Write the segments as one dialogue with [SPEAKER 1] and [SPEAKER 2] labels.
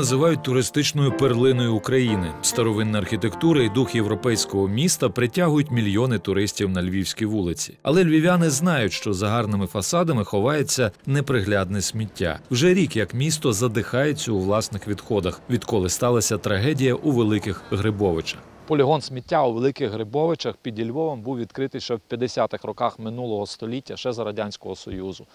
[SPEAKER 1] Називають туристичною перлиною України. Старовинна архітектура і дух європейського міста притягують мільйони туристів на львівські вулиці. Але львів'яни знають, що за гарними фасадами ховається неприглядне сміття. Вже рік як місто задихається у власних відходах, відколи сталася трагедія у великих Грибовичах.
[SPEAKER 2] Полігон сміття у Великих Грибовичах під Львовом був відкритий ще в 50-х роках минулого століття, ще за Радянського Союзу.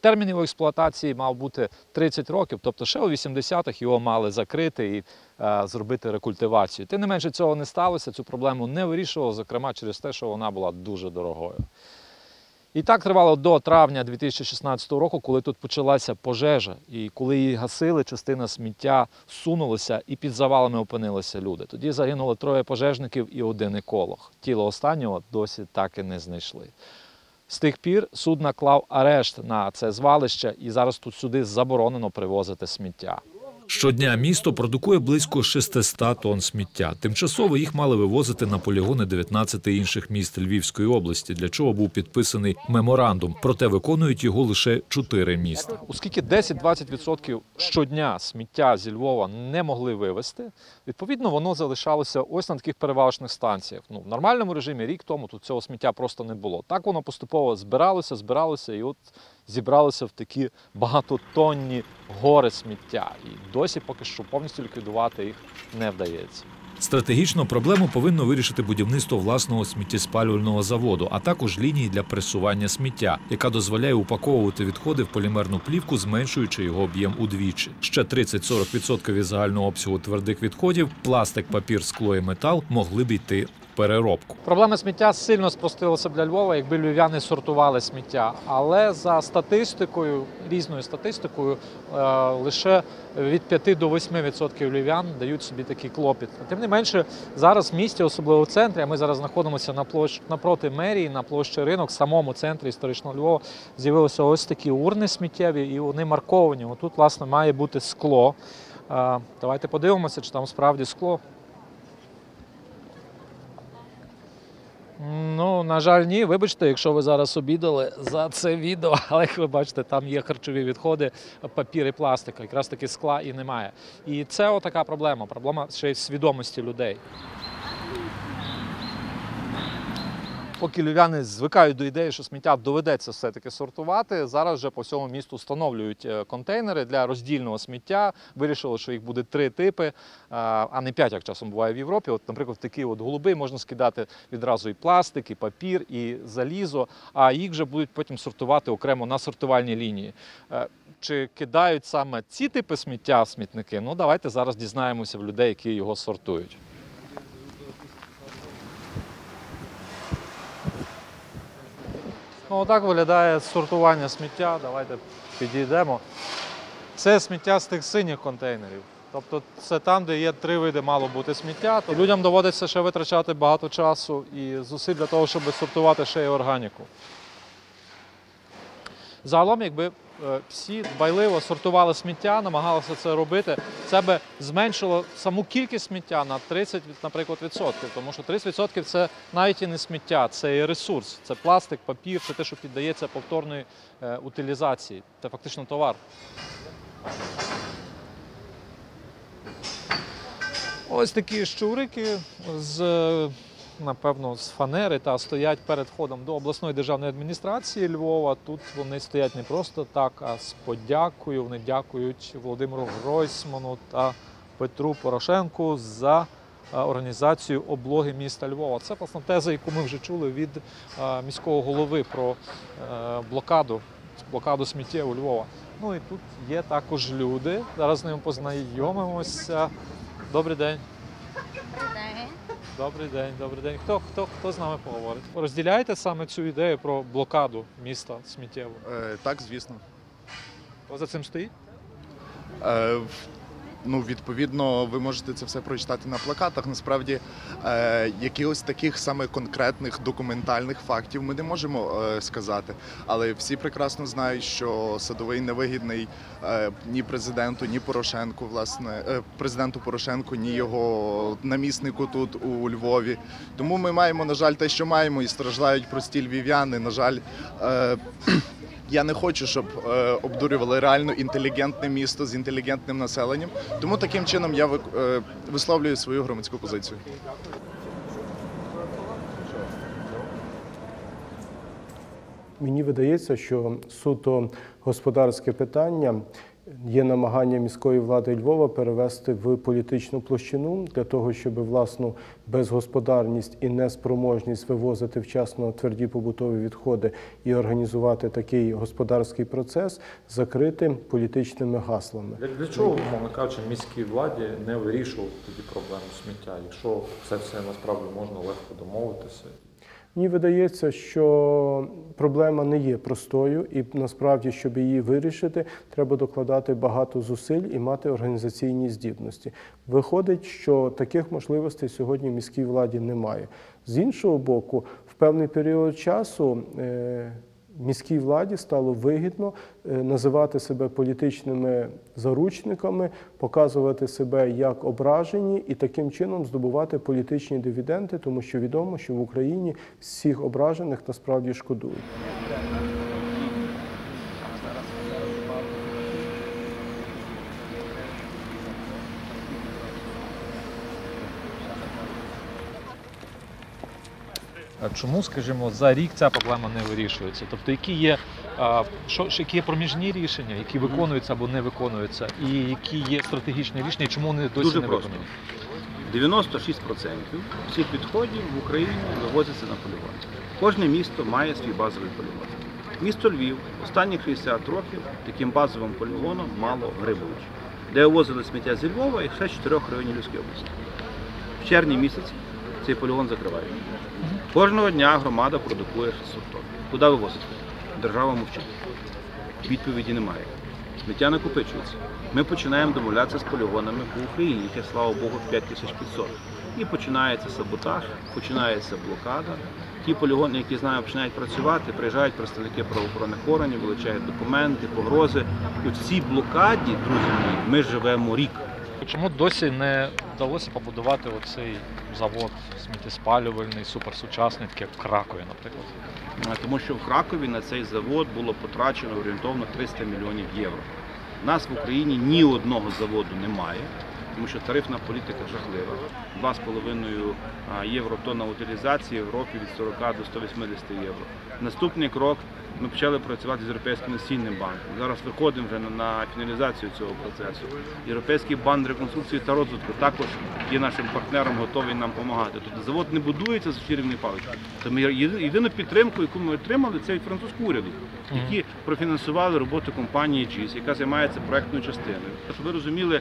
[SPEAKER 2] Термін його експлуатації мав бути 30 років, тобто ще у 80-х його мали закрити і е, зробити рекультивацію. Тим не менше цього не сталося, цю проблему не вирішувало, зокрема через те, що вона була дуже дорогою. І так тривало до травня 2016 року, коли тут почалася пожежа, і коли її гасили, частина сміття сунулася і під завалами опинилися люди. Тоді загинуло троє пожежників і один еколог. Тіло останнього досі так і не знайшли. З тих пір суд наклав арешт на це звалище, і зараз тут сюди заборонено привозити сміття.
[SPEAKER 1] Щодня місто продукує близько 600 тонн сміття. Тимчасово їх мали вивозити на полігони 19 інших міст Львівської області, для чого був підписаний меморандум. Проте виконують його лише 4 міста.
[SPEAKER 2] Оскільки 10-20% щодня сміття зі Львова не могли вивезти, відповідно воно залишалося ось на таких перевалочних станціях. Ну, в нормальному режимі рік тому тут цього сміття просто не було. Так воно поступово збиралося, збиралося, і от зібралося в такі багатотонні гори сміття. І досі поки що повністю ліквідувати їх не вдається.
[SPEAKER 1] Стратегічно проблему повинно вирішити будівництво власного сміттєспалювального заводу, а також лінії для пресування сміття, яка дозволяє упаковувати відходи в полімерну плівку, зменшуючи його об'єм удвічі. Ще 30-40% від загального обсягу твердих відходів, пластик, папір, скло і метал могли б йти переробку.
[SPEAKER 2] Проблема сміття сильно спростилася для Львова, якби львів'яни сортували сміття. Але за статистикою, різною статистикою, е, лише від 5 до 8% львів'ян дають собі такий клопіт. Тим не менше, зараз в місті, особливо в центрі, а ми зараз знаходимося на площ напроти мерії, на площі ринок, в самому центрі історичного Львова, з'явилися ось такі урни сміттєві, і вони марковані. Отут, власне, має бути скло. Е, Давайте подивимося, чи там справді скло. Ну, на жаль, ні. Вибачте, якщо ви зараз обідали за це відео, але як ви бачите, там є харчові відходи, папір і пластика. якраз таки скла і немає. І це отака проблема. Проблема ще й свідомості людей. Поки львів'яни звикають до ідеї, що сміття доведеться все-таки сортувати, зараз вже по всьому місту встановлюють е, контейнери для роздільного сміття. Вирішили, що їх буде три типи, е, а не п'ять, як часом буває в Європі. От, наприклад, такі от голуби можна скидати відразу і пластик, і папір, і залізо, а їх вже будуть потім сортувати окремо на сортувальній лінії. Е, Чи кидають саме ці типи сміття смітники? Ну давайте зараз дізнаємося в людей, які його сортують. Ну, отак виглядає сортування сміття. Давайте підійдемо. Це сміття з тих синіх контейнерів. Тобто це там, де є три види мало бути сміття. То людям доводиться ще витрачати багато часу і зусиль для того, щоб сортувати ще й органіку. Загалом, якби всі дбайливо сортували сміття, намагалися це робити, це би зменшило саму кількість сміття на 30, наприклад, відсотків. Тому що 30% це навіть і не сміття, це і ресурс, це пластик, папір, це те, що піддається повторної е, утилізації. Це фактично товар. Ось такі щурики з, е, напевно, з фанери та стоять перед входом до обласної державної адміністрації Львова. Тут вони стоять не просто так, а з подякою. Вони дякують Володимиру Гройсману та Петру Порошенку за е, організацію облоги міста Львова. Це власне теза, яку ми вже чули від е, міського голови про е, блокаду, блокаду сміттєву Львова. Ну і тут є також люди. Зараз з ними познайомимося. Добрий день. Добрий день, добрий день. Хто, хто, хто з нами поговорить? Розділяєте саме цю ідею про блокаду міста сміттєву?
[SPEAKER 3] Е, так, звісно.
[SPEAKER 2] Хто за цим стоїть?
[SPEAKER 3] Е, ну, відповідно, ви можете це все прочитати на плакатах. Насправді, е, якихось таких саме конкретних документальних фактів ми не можемо е, сказати. Але всі прекрасно знають, що садовий невигідний е, ні президенту, ні Порошенку, власне, е, президенту Порошенку, ні його наміснику тут у Львові. Тому ми маємо, на жаль, те, що маємо, і страждають прості львів'яни. На жаль, е, Я не хочу, щоб е, обдурювали реально інтелігентне місто з інтелігентним населенням. Тому таким чином я ви, е, висловлюю свою громадську позицію.
[SPEAKER 4] Мені видається, що суто господарське питання є намагання міської влади Львова перевести в політичну площину для того, щоб власну безгосподарність і неспроможність вивозити вчасно тверді побутові відходи і організувати такий господарський процес закрити політичними гаслами.
[SPEAKER 2] Для, чого, умовно кажучи, міській владі не вирішувати тоді проблему сміття, якщо це все насправді можна легко домовитися?
[SPEAKER 4] Мені видається, що проблема не є простою, і насправді, щоб її вирішити, треба докладати багато зусиль і мати організаційні здібності. Виходить, що таких можливостей сьогодні міській владі немає. З іншого боку, в певний період часу. Міській владі стало вигідно е, називати себе політичними заручниками, показувати себе як ображені і таким чином здобувати політичні дивіденди, тому що відомо, що в Україні всіх ображених насправді шкодують.
[SPEAKER 2] Чому, скажімо, за рік ця проблема не вирішується? Тобто, які є, що, які є проміжні рішення, які виконуються або не виконуються, і які є стратегічні рішення, чому вони досі
[SPEAKER 5] Дуже
[SPEAKER 2] не
[SPEAKER 5] просто.
[SPEAKER 2] виконані?
[SPEAKER 5] 96% всіх відходів в Україні вивозяться на полігон. Кожне місто має свій базовий полігон. Місто Львів останні 60 років таким базовим полігоном мало Грибович, де вивозили сміття зі Львова і ще з чотирьох районів Львівської області. В червні місяці цей полігон закривають. Кожного дня громада продукує 600 тонн. Куди вивозить? Держава мовчить. Відповіді немає. Сміття накопичується. Ми починаємо домовлятися з полігонами по Україні, яке, слава Богу, 5500. І починається саботаж, починається блокада. Ті полігони, які з починають працювати, приїжджають представники правоохоронних органів, вилучають документи, погрози. І в цій блокаді, друзі мої, ми живемо рік.
[SPEAKER 2] Чому досі не вдалося побудувати оцей завод сміттєспалювальний, суперсучасний, такий як в Кракові, наприклад?
[SPEAKER 5] Тому що в Кракові на цей завод було потрачено орієнтовно 300 мільйонів євро. У нас в Україні ні одного заводу немає, тому що тарифна політика жахлива. 2,5 євро тонна утилізації в Європі від 40 до 180 євро. Наступний крок ми почали працювати з Європейським інвестиційним банком. Зараз виходимо вже на- на фіналізацію цього процесу. Європейський банк реконструкції та розвитку також є нашим партнером, готовий нам допомагати. Тобто завод не будується з ефірівної палички. Ми єдину підтримку, яку ми отримали, це від французького уряду, які профінансували роботу компанії GIS, яка займається проектною частиною. Щоб ви розуміли,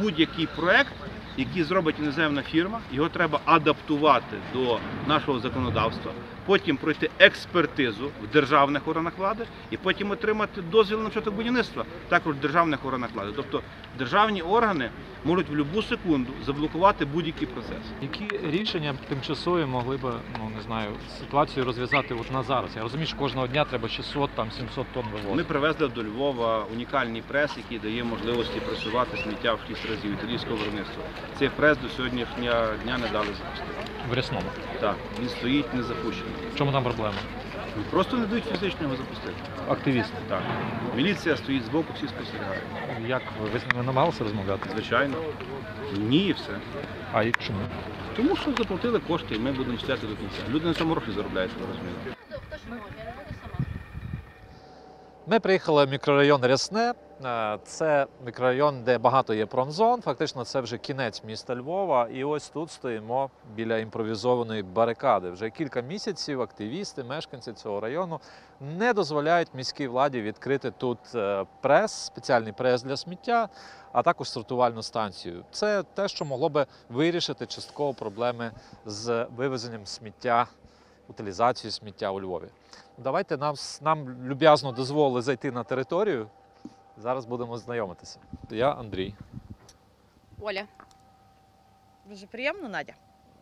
[SPEAKER 5] будь-який проект, який зробить іноземна фірма, його треба адаптувати до нашого законодавства, потім пройти експертизу в державних органах влади і потім отримати дозвіл на початок будівництва також в державних органах влади. Тобто державні органи можуть в будь-яку секунду заблокувати будь-який процес.
[SPEAKER 2] Які рішення тимчасові могли б, ну не знаю, ситуацію розв'язати от на зараз? Я розумію, що кожного дня треба 600, там 700 тонн
[SPEAKER 5] Ми привезли до Львова унікальний прес, який дає можливості пресувати сміття в 6 разів італійського виробництва. Цей прес до сьогоднішнього дня не дали запустити.
[SPEAKER 2] В рясному.
[SPEAKER 5] Так, він стоїть не запущений.
[SPEAKER 2] В чому там проблема?
[SPEAKER 5] Просто не дають фізично його запустити.
[SPEAKER 2] Активісти.
[SPEAKER 5] Так. Міліція стоїть збоку, всі спостерігають.
[SPEAKER 2] Як ви, ви з ними намагалися розмовляти?
[SPEAKER 5] Звичайно. Ні, і все.
[SPEAKER 2] А і чому?
[SPEAKER 5] Тому що заплатили кошти, і ми будемо стояти до кінця. Люди на цьому гроші заробляють, ви розумієте.
[SPEAKER 2] Ми приїхали в мікрорайон Рясне. Е, Це мікрорайон, де багато є промзон. Фактично, це вже кінець міста Львова. І ось тут стоїмо біля імпровізованої барикади. Вже кілька місяців активісти, мешканці цього району не дозволяють міській владі відкрити тут е, прес, спеціальний прес для сміття, а також сортувальну станцію. Це те, що могло би вирішити частково проблеми з вивезенням сміття, утилізацією сміття у Львові. Давайте нам, нам люб'язно дозволили зайти на територію. Зараз будемо знайомитися. Я Андрій.
[SPEAKER 6] Оля.
[SPEAKER 7] Дуже приємно, Надя.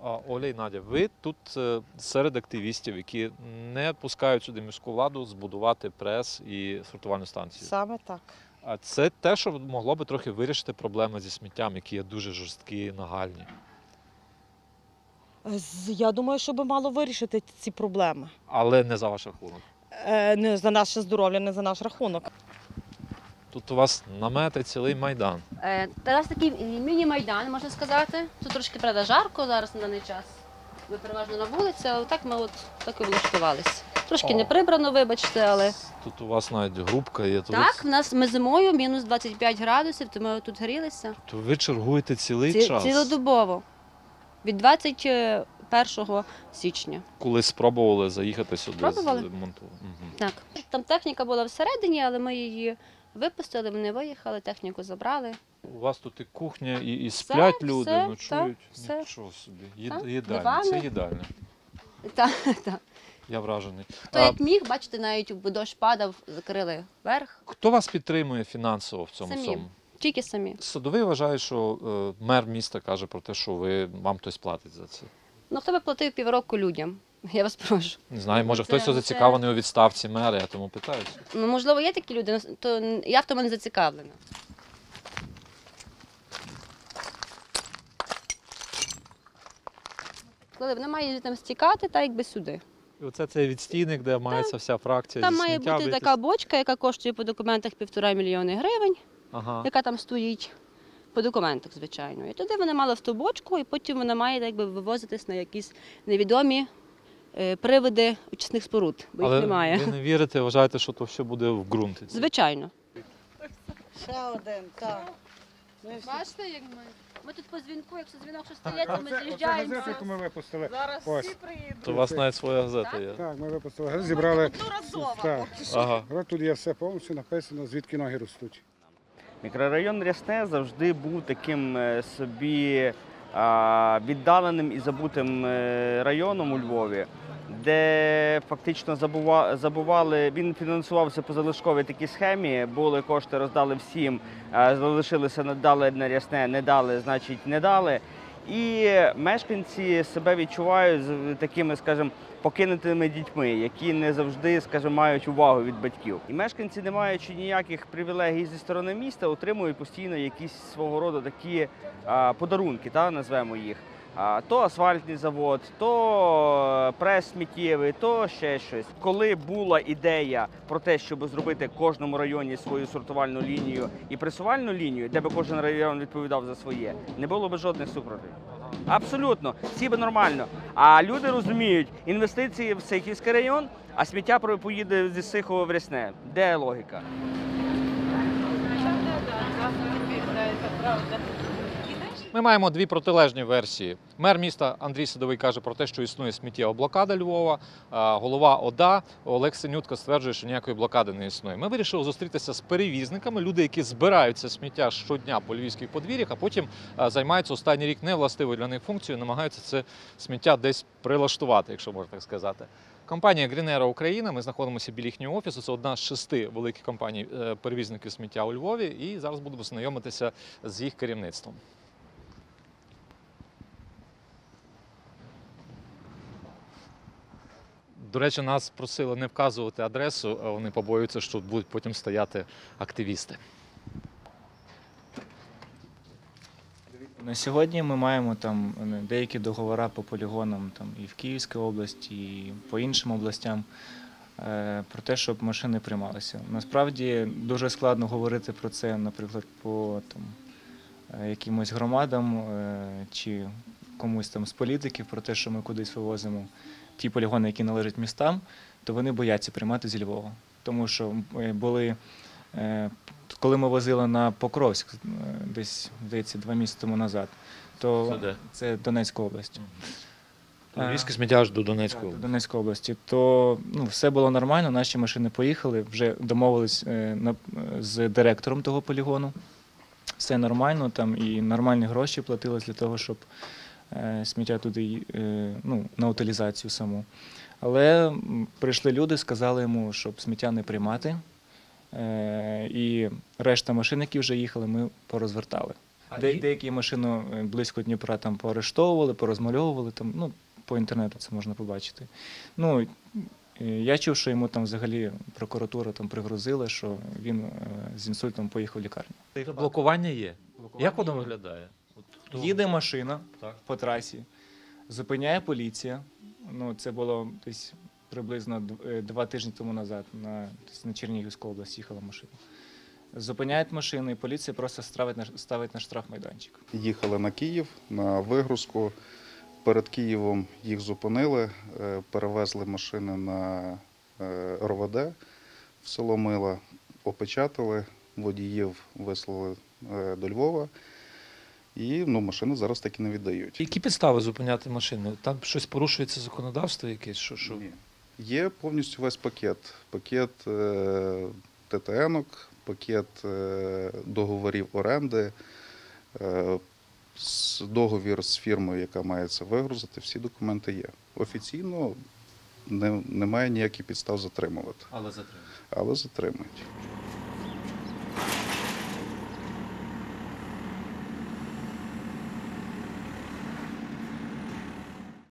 [SPEAKER 2] А Оля і Надя, ви тут е, серед активістів, які не пускають сюди міську владу збудувати прес і сортувальну станцію.
[SPEAKER 7] Саме так.
[SPEAKER 2] А це те, що могло би трохи вирішити проблеми зі сміттям, які є дуже жорсткі, нагальні.
[SPEAKER 7] Я думаю, що би мало вирішити ці проблеми.
[SPEAKER 2] Але не за ваш рахунок.
[SPEAKER 7] Е, не за наше здоров'я, не за наш рахунок.
[SPEAKER 2] Тут у вас намети цілий майдан.
[SPEAKER 6] Е, Зараз такий міні-майдан, можна сказати. Тут трошки правда жарко зараз на даний час. Ми переважно на вулиці, але так ми от так і влаштувалися. Трошки
[SPEAKER 2] О.
[SPEAKER 6] не прибрано, вибачте, але
[SPEAKER 2] Тут у вас навіть грубка є. То
[SPEAKER 6] так, в нас ми зимою мінус 25 градусів, то ми тут грілися.
[SPEAKER 2] то ви чергуєте цілий
[SPEAKER 6] Ці,
[SPEAKER 2] час.
[SPEAKER 6] цілодобово. Від 21 січня.
[SPEAKER 2] Коли спробували заїхати сюди
[SPEAKER 6] Пробували.
[SPEAKER 2] з монту. Мгм.
[SPEAKER 6] Так. Там техніка була всередині, але ми її випустили, вони виїхали, техніку забрали.
[SPEAKER 2] У вас тут і кухня, і, і сплять
[SPEAKER 6] Все,
[SPEAKER 2] люди,
[SPEAKER 6] все,
[SPEAKER 2] ночують.
[SPEAKER 6] так, все.
[SPEAKER 2] Нічого собі. Їд,
[SPEAKER 6] Так,
[SPEAKER 2] їдальня.
[SPEAKER 6] дивани.
[SPEAKER 2] Це їдальня.
[SPEAKER 6] Так, так.
[SPEAKER 2] Я вражений.
[SPEAKER 6] То
[SPEAKER 2] А,
[SPEAKER 6] як міг, бачите, навіть дощ падав, закрили верх.
[SPEAKER 2] Хто вас підтримує фінансово в цьому
[SPEAKER 6] Самі.
[SPEAKER 2] всьому?
[SPEAKER 6] Тільки самі.
[SPEAKER 2] Садовий вважає, що е, мер міста каже про те, що ви вам хтось платить за це.
[SPEAKER 6] Ну хто би платив півроку людям? Я вас прошу.
[SPEAKER 2] Не знаю, може
[SPEAKER 6] Це-
[SPEAKER 2] хтось
[SPEAKER 6] це-
[SPEAKER 2] зацікавлений у відставці мера, я тому питаюся.
[SPEAKER 6] Ну можливо, є такі люди, то я в тому не зацікавлена. Коли вони мають там стікати, так якби сюди.
[SPEAKER 2] І оце цей відстійник, де мається вся фракція.
[SPEAKER 6] Там
[SPEAKER 2] зі
[SPEAKER 6] має
[SPEAKER 2] сміття
[SPEAKER 6] бути така бочка, яка коштує по документах півтора мільйони гривень.
[SPEAKER 2] Ага.
[SPEAKER 6] яка там стоїть по документах, звичайно. І туди вона мала в ту бочку, і потім вона має якби вивозитись на якісь невідомі е, привиди очисних споруд, бо
[SPEAKER 2] Але
[SPEAKER 6] їх немає.
[SPEAKER 2] ви не вірите, вважаєте, що то все буде в ґрунті.
[SPEAKER 6] Звичайно.
[SPEAKER 8] Ще один, так. Ми всі-
[SPEAKER 6] Бачите, як ми. Ми тут по дзвінку, якщо дзвінок що стається, ми з'їжджаємо.
[SPEAKER 9] яку ми випустили.
[SPEAKER 7] Зараз
[SPEAKER 9] Ось.
[SPEAKER 7] всі приїдуть.
[SPEAKER 2] То у вас навіть своя газета є.
[SPEAKER 9] Так, ми випустили. газету, Зібрали.
[SPEAKER 7] Одноразово.
[SPEAKER 9] Так.
[SPEAKER 2] Ага.
[SPEAKER 9] От тут є все повністю написано, звідки ноги ростуть.
[SPEAKER 10] Мікрорайон Рясне завжди був таким е, собі віддаленим і забутим е, районом у Львові, де фактично забували, він фінансувався по залишковій такій схемі, були кошти, роздали всім, залишилися, надали на Рясне, не дали, значить не дали. І мешканці себе відчувають такими, скажімо, покинутими дітьми, які не завжди, скажімо, мають увагу від батьків. І мешканці, не маючи ніяких привілегій зі сторони міста, отримують постійно якісь свого роду такі а, подарунки, та назвемо їх. А, то асфальтний завод, то е, прес сміттєвий, то ще щось. Коли була ідея про те, щоб зробити в кожному районі свою сортувальну лінію і пресувальну лінію, де би кожен район відповідав за своє, не було би жодних супротив. Абсолютно, всі би нормально. А люди розуміють, інвестиції в Сихівський район, а сміття поїде зі Сихова в Рясне. Де логіка?
[SPEAKER 2] Ми маємо дві протилежні версії. Мер міста Андрій Садовий каже про те, що існує сміттєва блокада Львова. Голова ОДА Олег Синютка стверджує, що ніякої блокади не існує. Ми вирішили зустрітися з перевізниками, люди, які збирають це сміття щодня по львівських подвір'ях, а потім займаються останній рік невластивою для них функцією, намагаються це сміття десь прилаштувати, якщо можна так сказати. Компанія Грінера Україна. Ми знаходимося біля їхнього офісу. Це одна з шести великих компаній е, перевізників сміття у Львові. І зараз будемо знайомитися з їх керівництвом. До речі, нас просили не вказувати адресу, а вони побоюються, що тут будуть потім стояти активісти.
[SPEAKER 11] На сьогодні ми маємо там е, деякі договори по полігонам там, і в Київській області, і по іншим областям е, про те, щоб машини приймалися. Насправді дуже складно говорити про це, наприклад, по там, е, якимось громадам чи комусь там з політиків про те, що ми кудись вивозимо ті полігони, які належать містам, то вони бояться приймати зі Львова. Тому що е, були е, коли ми возили на Покровськ, е, десь здається, два місяці тому назад, то
[SPEAKER 2] Це
[SPEAKER 11] це Донецька область.
[SPEAKER 2] Львівське сміття аж до Донецької.
[SPEAKER 11] так, до Донецької області, то ну, все було нормально, наші машини поїхали, вже домовились е, на, з директором того полігону. Все нормально, там і нормальні гроші платились для того, щоб сміття туди е, ну, на утилізацію саму. Але прийшли люди, сказали йому, щоб сміття не приймати. Е, і решта машин, які вже їхали, ми порозвертали. Де, деякі машини е, близько Дніпра там поорештовували, порозмальовували, там, ну, по інтернету це можна побачити. Ну, е, я чув, що йому там взагалі прокуратура там пригрозила, що він е, з інсультом поїхав в лікарню.
[SPEAKER 2] Блокування є. Як воно виглядає? Хто-
[SPEAKER 11] Їде машина
[SPEAKER 2] Так.
[SPEAKER 11] по трасі, зупиняє поліція. Ну, це було десь приблизно е, два тижні тому назад на, десь на Чернігівську область їхала машина. Зупиняють машину, і поліція просто ставить на, ставить на штрафмайданчик.
[SPEAKER 12] Їхали на Київ на вигрузку. Перед Києвом їх зупинили, е, перевезли машини на е, РОВД в село Мила, опечатали, водіїв вислали до Львова. І ну, машини зараз таки не віддають.
[SPEAKER 2] Які підстави зупиняти машину? Там щось порушується законодавство якесь? Що, що?
[SPEAKER 12] Ні. Є повністю весь пакет. Пакет е, ТТНок, пакет е, договорів оренди, е, с- договір з фірмою, яка має це вигрузити. Всі документи є. Офіційно не, немає ніяких підстав затримувати,
[SPEAKER 2] Але затримати.
[SPEAKER 12] але затримують.